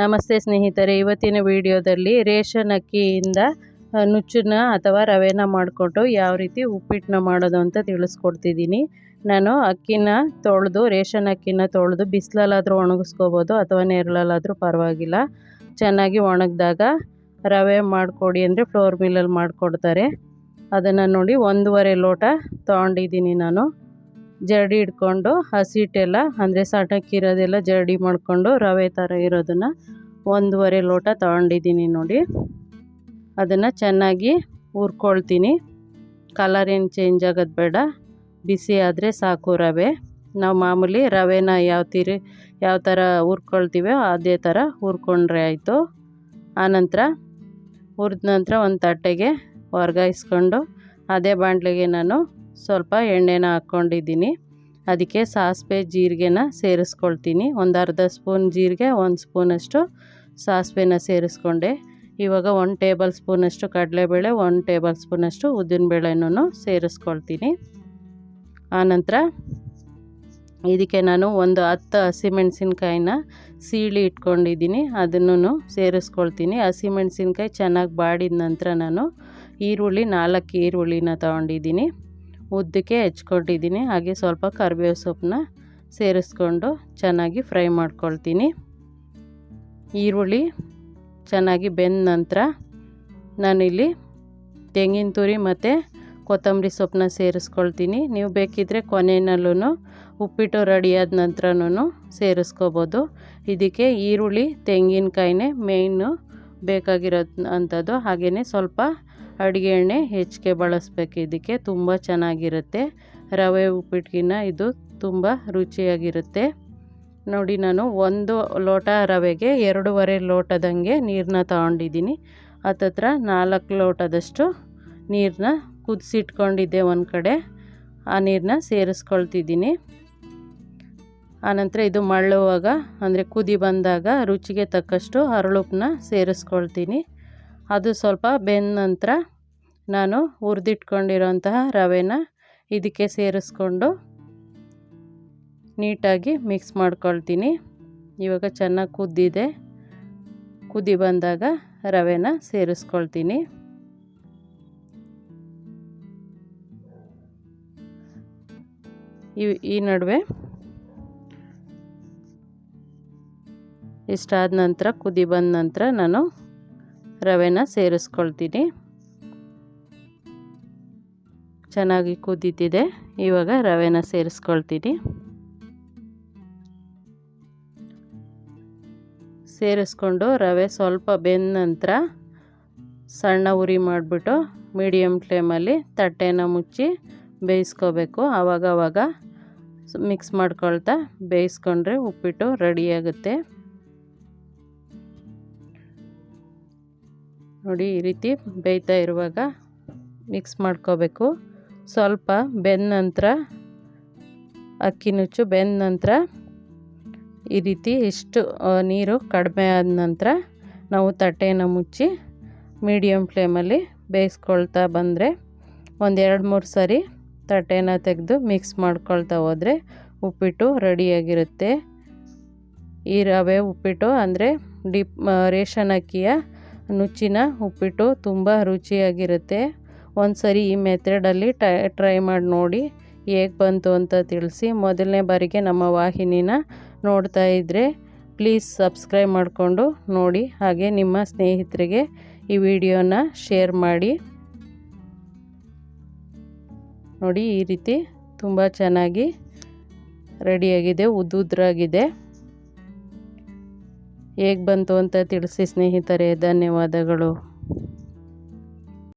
ನಮಸ್ತೆ ಸ್ನೇಹಿತರೆ, ಇವತ್ತಿನ ವಿಡಿಯೋದಲ್ಲಿ ರೇಷನ್ ಅಕ್ಕಿಯಿಂದ ನುಚ್ಚನ್ನ ಅಥವಾ ರವೆನ ಮಾಡಿಕೊಂಡು ಯಾವ ರೀತಿ ಉಪ್ಪಿಟ್ಟನ್ನ ಮಾಡೋದು ಅಂತ ತಿಳಿಸ್ಕೊಡ್ತಿದ್ದೀನಿ. ನಾನು ಅಕ್ಕಿನ ತೊಳೆದು, ರೇಷನ್ ಅಕ್ಕಿನ ತೊಳೆದು ಬಿಸಿಲಲ್ಲಾದರೂ ಒಣಗಿಸ್ಕೋಬೋದು ಅಥವಾ ನೆರಳಲ್ಲಾದರೂ ಪರವಾಗಿಲ್ಲ. ಚೆನ್ನಾಗಿ ಒಣಗಿದಾಗ ರವೆ ಮಾಡಿಕೊಡಿ ಅಂದರೆ ಫ್ಲೋರ್ ಮಿಲ್ಲಲ್ಲಿ ಮಾಡಿಕೊಡ್ತಾರೆ. ಅದನ್ನು ನೋಡಿ ಒಂದೂವರೆ ಲೋಟ ತೊಗೊಂಡಿದ್ದೀನಿ ನಾನು. ಜರಡಿ ಹಿಡ್ಕೊಂಡು ಹಸಿಟ್ಟೆಲ್ಲ, ಅಂದರೆ ಸಟಕ್ಕಿರೋದೆಲ್ಲ ಜರಡಿ ಮಾಡಿಕೊಂಡು ರವೆ ಥರ ಇರೋದನ್ನು ಒಂದೂವರೆ ಲೋಟ ತೊಗೊಂಡಿದ್ದೀನಿ ನೋಡಿ. ಅದನ್ನು ಚೆನ್ನಾಗಿ ಹುರ್ಕೊಳ್ತೀನಿ. ಕಲರ್ ಏನು ಚೇಂಜ್ ಆಗೋದು ಬೇಡ. ಬಿಸಿ ಆದರೆ ಸಾಕು ರವೆ. ನಾವು ಮಾಮೂಲಿ ರವೆನ ಯಾವ ತೀರಿ, ಯಾವ ಥರ ಹುರ್ಕೊಳ್ತೀವೋ ಅದೇ ಥರ ಹುರ್ಕೊಂಡ್ರೆ ಆಯಿತು. ಆನಂತರ ಹುರಿದ ನಂತರ ಒಂದು ತಟ್ಟೆಗೆ ವರ್ಗಾಯಿಸ್ಕೊಂಡು, ಅದೇ ಬಾಣಲೆಗೆ ನಾನು ಸ್ವಲ್ಪ ಎಣ್ಣೆನ ಹಾಕ್ಕೊಂಡಿದ್ದೀನಿ. ಅದಕ್ಕೆ ಸಾಸಿವೆ ಜೀರಿಗೆನ ಸೇರಿಸ್ಕೊಳ್ತೀನಿ. ಒಂದು ಅರ್ಧ ಸ್ಪೂನ್ ಜೀರಿಗೆ, ಒಂದು ಸ್ಪೂನಷ್ಟು ಸಾಸಿವೆನ ಸೇರಿಸ್ಕೊಂಡೆ. ಇವಾಗ ಒಂದು ಟೇಬಲ್ ಸ್ಪೂನಷ್ಟು ಕಡಲೆಬೇಳೆ, ಒಂದು ಟೇಬಲ್ ಸ್ಪೂನಷ್ಟು ಉದ್ದಿನಬೇಳೆನೂ ಸೇರಿಸ್ಕೊಳ್ತೀನಿ. ಆನಂತರ ಇದಕ್ಕೆ ನಾನು ಒಂದು ಹತ್ತು ಹಸಿಮೆಣ್ಸಿನ್ಕಾಯಿನ ಸೀಳಿ ಇಟ್ಕೊಂಡಿದ್ದೀನಿ. ಅದನ್ನು ಸೇರಿಸ್ಕೊಳ್ತೀನಿ. ಹಸಿಮೆಣ್ಸಿನ್ಕಾಯಿ ಚೆನ್ನಾಗಿ ಬಾಡಿದ ನಂತರ ನಾನು ಈರುಳ್ಳಿ, ನಾಲ್ಕು ಈರುಳ್ಳಿನ ತೊಗೊಂಡಿದ್ದೀನಿ. ಉದ್ದಕ್ಕೆ ಹೆಚ್ಕೊಂಡಿದ್ದೀನಿ. ಹಾಗೆ ಸ್ವಲ್ಪ ಕರಿಬೇವು ಸೊಪ್ಪನ್ನ ಸೇರಿಸ್ಕೊಂಡು ಚೆನ್ನಾಗಿ ಫ್ರೈ ಮಾಡ್ಕೊಳ್ತೀನಿ. ಈರುಳ್ಳಿ ಚೆನ್ನಾಗಿ ಬೆಂದ ನಂತರ ನಾನಿಲ್ಲಿ ತೆಂಗಿನ ತುರಿ ಮತ್ತು ಕೊತ್ತಂಬರಿ ಸೊಪ್ಪನ್ನ ಸೇರಿಸ್ಕೊಳ್ತೀನಿ. ನೀವು ಬೇಕಿದ್ದರೆ ಕೊನೆಯಲ್ಲೂ ಉಪ್ಪಿಟ್ಟು ರೆಡಿಯಾದ ನಂತರನೂ ಸೇರಿಸ್ಕೋಬೋದು. ಇದಕ್ಕೆ ಈರುಳ್ಳಿ, ತೆಂಗಿನಕಾಯಿನೇ ಮೇಯ್ನು ಬೇಕಾಗಿರೋ ಅಂಥದ್ದು. ಹಾಗೆಯೇ ಸ್ವಲ್ಪ ಅಡುಗೆ ಎಣ್ಣೆ ಹೆಚ್ಚಿಗೆ ಬಳಸಬೇಕು. ಇದಕ್ಕೆ ತುಂಬ ಚೆನ್ನಾಗಿರುತ್ತೆ. ರವೆ ಉಪ್ಪಿಟ್ಟಿಗಿನ್ನ ಇದು ತುಂಬ ರುಚಿಯಾಗಿರುತ್ತೆ. ನೋಡಿ, ನಾನು ಒಂದು ಲೋಟ ರವೆಗೆ ಎರಡೂವರೆ ಲೋಟದಂಗೆ ನೀರನ್ನ ತಗೊಂಡಿದ್ದೀನಿ. ಹತ್ತತ್ರ ನಾಲ್ಕು ಲೋಟದಷ್ಟು ನೀರನ್ನ ಕುದಿಸಿಟ್ಕೊಂಡಿದ್ದೆ ಒಂದು ಕಡೆ. ಆ ನೀರನ್ನ ಸೇರಿಸ್ಕೊಳ್ತಿದ್ದೀನಿ. ಆನಂತರ ಇದು ಮಳ್ಳುವಾಗ ಅಂದರೆ ಕುದಿ ಬಂದಾಗ ರುಚಿಗೆ ತಕ್ಕಷ್ಟು ಹರಳುಪ್ಪನ್ನ ಸೇರಿಸ್ಕೊಳ್ತೀನಿ. ಅದು ಸ್ವಲ್ಪ ಬೆಂದ ನಂತರ ನಾನು ಹುರಿದಿಟ್ಕೊಂಡಿರೋಂತಹ ರವೆನ ಇದಕ್ಕೆ ಸೇರಿಸ್ಕೊಂಡು ನೀಟಾಗಿ ಮಿಕ್ಸ್ ಮಾಡ್ಕೊಳ್ತೀನಿ. ಇವಾಗ ಚೆನ್ನಾಗಿ ಕುದ್ದಿದೆ. ಕುದಿ ಬಂದಾಗ ರವೆನ ಸೇರಿಸ್ಕೊಳ್ತೀನಿ. ಈ ಈ ನಡುವೆ ಇಷ್ಟಾದ ನಂತರ ಕುದಿ ಬಂದ ನಂತರ ನಾನು ರವೆನ ಸೇರಿಸ್ಕೊಳ್ತೀನಿ. ಚೆನ್ನಾಗಿ ಕುದೀತಿದೆ. ಇವಾಗ ರವೆನ ಸೇರಿಸ್ಕೊಳ್ತೀನಿ. ಸೇರಿಸ್ಕೊಂಡು ರವೆ ಸ್ವಲ್ಪ ಬೆಂದ ನಂತರ ಸಣ್ಣ ಉರಿ ಮಾಡಿಬಿಟ್ಟು ಮೀಡಿಯಮ್ ಫ್ಲೇಮಲ್ಲಿ ತಟ್ಟೆನ ಮುಚ್ಚಿ ಬೇಯಿಸ್ಕೋಬೇಕು. ಆವಾಗವಾಗ ಮಿಕ್ಸ್ ಮಾಡ್ಕೊಳ್ತಾ ಬೇಯಿಸ್ಕೊಂಡ್ರೆ ಉಪ್ಪಿಟ್ಟು ರೆಡಿಯಾಗುತ್ತೆ ನೋಡಿ ಈ ರೀತಿ ಬೇಯ್ತಾ ಇರುವಾಗ ಮಿಕ್ಸ್ ಮಾಡ್ಕೋಬೇಕು. ಸ್ವಲ್ಪ ಬೆಂದ ನಂತರ, ಅಕ್ಕಿ ನುಚ್ಚು ಬೆಂದ ನಂತರ ಈ ರೀತಿ ಇಷ್ಟು ನೀರು ಕಡಿಮೆ ಆದ ನಂತರ ನಾವು ತಟ್ಟೆನ ಮುಚ್ಚಿ ಮೀಡಿಯಮ್ ಫ್ಲೇಮಲ್ಲಿ ಬೇಯಿಸ್ಕೊಳ್ತಾ ಬಂದರೆ ಒಂದು ಎರಡು ಮೂರು ಸರಿ ತಟ್ಟೆನ ತೆಗೆದು ಮಿಕ್ಸ್ ಮಾಡ್ಕೊಳ್ತಾ ಹೋದರೆ ಉಪ್ಪಿಟ್ಟು ರೆಡಿಯಾಗಿರುತ್ತೆ. ಈ ರವೆ ಉಪ್ಪಿಟ್ಟು ಅಂದರೆ ಡಿಪ್ ರೇಷನ್ ಅಕ್ಕಿಯ ನುಚ್ಚಿನ ಉಪ್ಪಿಟ್ಟು ತುಂಬ ರುಚಿಯಾಗಿರುತ್ತೆ. ಒಂದು ಸರಿ ಈ ಮೆಥಡಲ್ಲಿ ಟ್ರೈ ಮಾಡಿ ನೋಡಿ, ಹೇಗೆ ಬಂತು ಅಂತ ತಿಳಿಸಿ. ಮೊದಲನೇ ಬಾರಿಗೆ ನಮ್ಮ ವಾಹಿನಿನ ನೋಡ್ತಾ ಇದ್ದರೆ ಪ್ಲೀಸ್ ಸಬ್ಸ್ಕ್ರೈಬ್ ಮಾಡಿಕೊಂಡು ನೋಡಿ. ಹಾಗೆ ನಿಮ್ಮ ಸ್ನೇಹಿತರಿಗೆ ಈ ವಿಡಿಯೋನ ಶೇರ್ ಮಾಡಿ. ನೋಡಿ, ಈ ರೀತಿ ತುಂಬ ಚೆನ್ನಾಗಿ ರೆಡಿಯಾಗಿದೆ, ಉದ್ದುದ್ರಾಗಿದೆ. ಹೇಗೆ ಬಂತು ಅಂತ ತಿಳಿಸಿ ಸ್ನೇಹಿತರೆ ಧನ್ಯವಾದಗಳು.